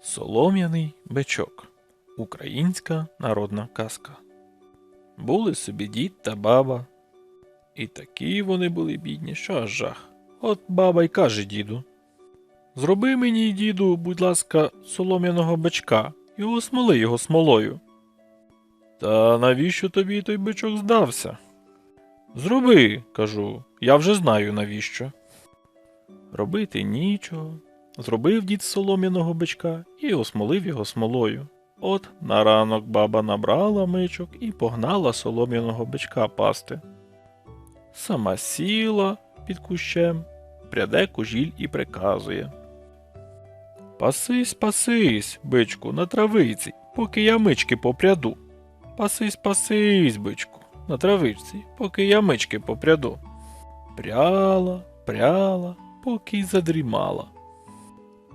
Солом'яний бичок. Українська народна казка. Були собі дід та баба. І такі вони були бідні, що аж жах. От баба й каже діду. Зроби мені, діду, будь ласка, солом'яного бичка і осмоли його смолою. Та навіщо тобі той бичок здався? Зроби, кажу, я вже знаю навіщо. Робити нічого. Зробив дід солом'яного бичка і осмолив його смолою. От на ранок баба набрала мичок і погнала солом'яного бичка пасти. Сама сіла під кущем, пряде кужіль і приказує. Пасись, пасись, бичку, на травиці, поки я мички попряду. Пасись, пасись, бичку, на травичці, поки я мички попряду. Пряла, пряла, поки й задрімала.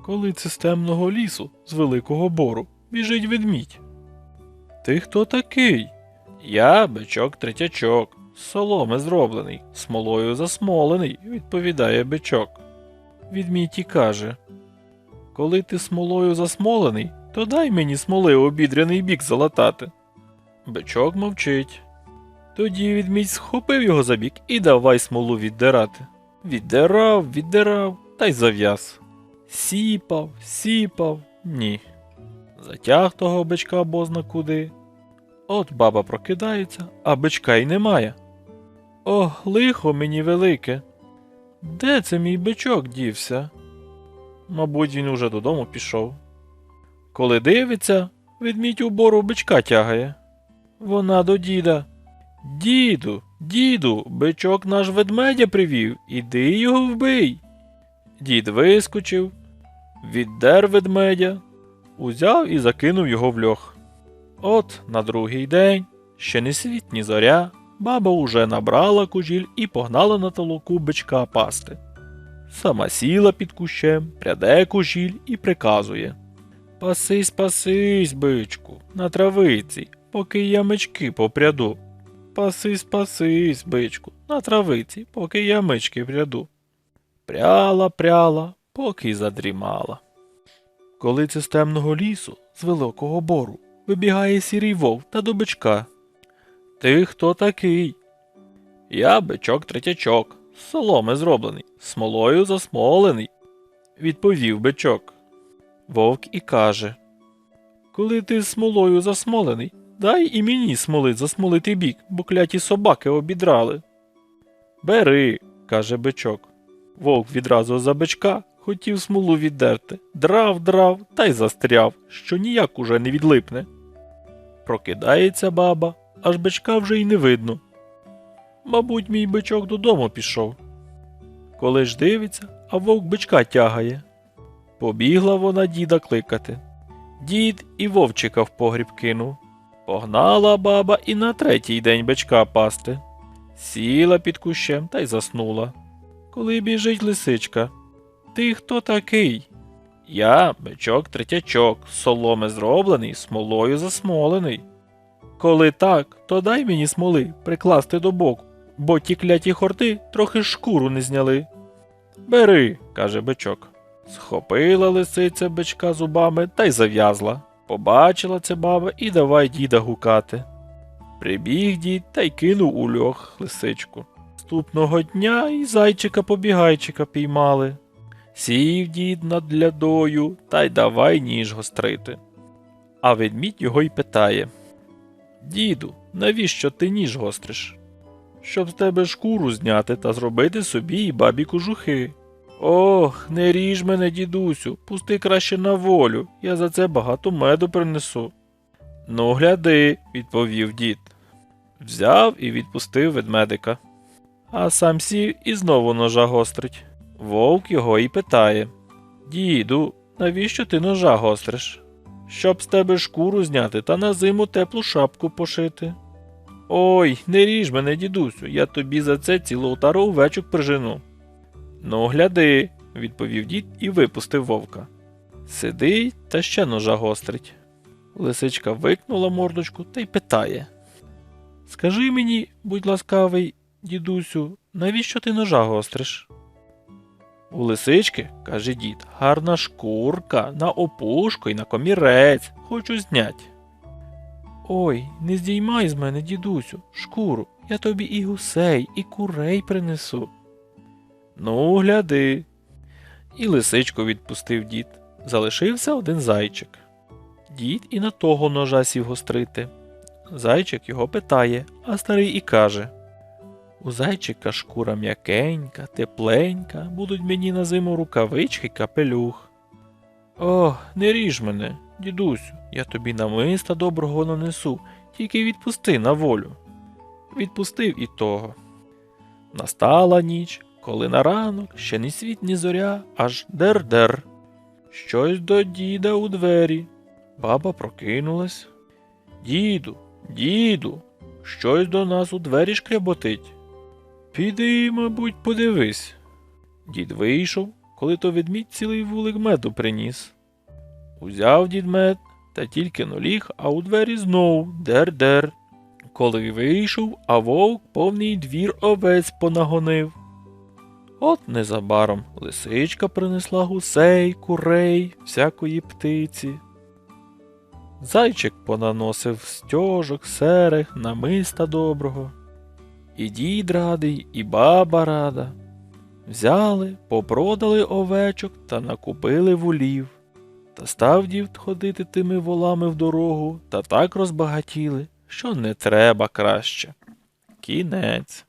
Коли це з темного лісу, з великого бору, біжить ведмідь. Ти хто такий? Я бичок третячок, соломи зроблений, смолою засмолений, відповідає бичок. Відмідь і каже Коли ти смолою засмолений, то дай мені смоли обідряний бік залатати. Бичок мовчить. Тоді відмідь схопив його за бік і давай смолу віддирати. Віддирав, віддирав, та й зав'яз. Сіпав, сіпав, ні. Затяг того бичка бозна куди. От баба прокидається, а бичка й немає. Ох, лихо мені велике. Де це мій бичок дівся? Мабуть, він уже додому пішов. Коли дивиться, ведмідь у бору бичка тягає. Вона до діда. Діду, діду, бичок наш ведмедя привів, іди його вбий. Дід вискочив, віддер ведмедя, узяв і закинув його в льох. От на другий день, ще не світ, ні зоря, баба уже набрала кужіль і погнала на толоку бичка пасти. Сама сіла під кущем, пряде кужіль і приказує Пасись, пасись, бичку, на травиці, поки я мечки попряду. Пасись, пасись, бичку, на травиці, поки я мички пряду. Пряла, пряла, поки задрімала. Коли це з темного лісу, з великого бору, вибігає сірий вовк та до бичка. Ти хто такий? Я бичок третячок, соломи зроблений, смолою засмолений, відповів бичок. Вовк і каже Коли ти смолою засмолений, дай і мені смоли засмолити бік, бо кляті собаки обідрали. Бери, каже бичок. Вовк відразу за бичка хотів смолу віддерти, драв, драв та й застряв, що ніяк уже не відлипне. Прокидається баба, аж бичка вже й не видно. Мабуть, мій бичок додому пішов. Коли ж дивиться, а вовк бичка тягає. Побігла вона діда кликати. Дід і вовчика в погріб кинув. Погнала баба і на третій день бичка пасти. Сіла під кущем та й заснула. Коли біжить лисичка. Ти хто такий? Я бичок третячок, соломи зроблений, смолою засмолений. Коли так, то дай мені смоли прикласти до боку, бо ті кляті хорти трохи шкуру не зняли. Бери, каже бичок. Схопила лисиця бичка зубами та й зав'язла. Побачила це баба і давай діда гукати. Прибіг дід та й кинув у льох лисичку. Наступного дня і зайчика побігайчика піймали. Сів дід над лядою та й давай ніж гострити. А ведмідь його й питає Діду, навіщо ти ніж гостриш? Щоб з тебе шкуру зняти та зробити собі і бабі кожухи. Ох, не ріж мене, дідусю, пусти краще на волю, я за це багато меду принесу. Ну, гляди, відповів дід. Взяв і відпустив ведмедика. А сам сів і знову ножа гострить. Вовк його і питає Діду, навіщо ти ножа гостриш? Щоб з тебе шкуру зняти та на зиму теплу шапку пошити. Ой, не ріж мене, дідусю, я тобі за це цілу отару овечок прижену. Ну, гляди, відповів дід і випустив вовка. Сидить та ще ножа гострить. Лисичка викнула мордочку та й питає Скажи мені, будь ласкавий, дідусю, навіщо ти ножа гостриш? У лисички, каже дід, гарна шкурка на опушку і на комірець. Хочу знять. Ой, не здіймай з мене, дідусю, шкуру. Я тобі і гусей, і курей принесу. Ну, гляди. І лисичку відпустив дід. Залишився один зайчик. Дід і на того ножа сів гострити. Зайчик його питає, а старий і каже У зайчика шкура м'якенька, тепленька, будуть мені на зиму рукавички капелюх. О, не ріж мене, дідусю, я тобі намиста доброго нанесу, тільки відпусти на волю. Відпустив і того. Настала ніч, коли на ранок ще ні світ, ні зоря, аж дер-дер. Щось до діда у двері. Баба прокинулась. Діду, діду, щось до нас у двері шкряботить. Піди, мабуть, подивись. Дід вийшов, коли то ведмідь цілий вулик меду приніс. Узяв дід мед, та тільки нуліг, а у двері знов дер-дер. Коли вийшов, а вовк повний двір овець понагонив. От незабаром лисичка принесла гусей, курей, всякої птиці. Зайчик понаносив стяжок, серег, намиста доброго. І дід радий, і баба рада. Взяли, попродали овечок та накупили вулів. Та став дід ходити тими волами в дорогу, та так розбагатіли, що не треба краще. Кінець.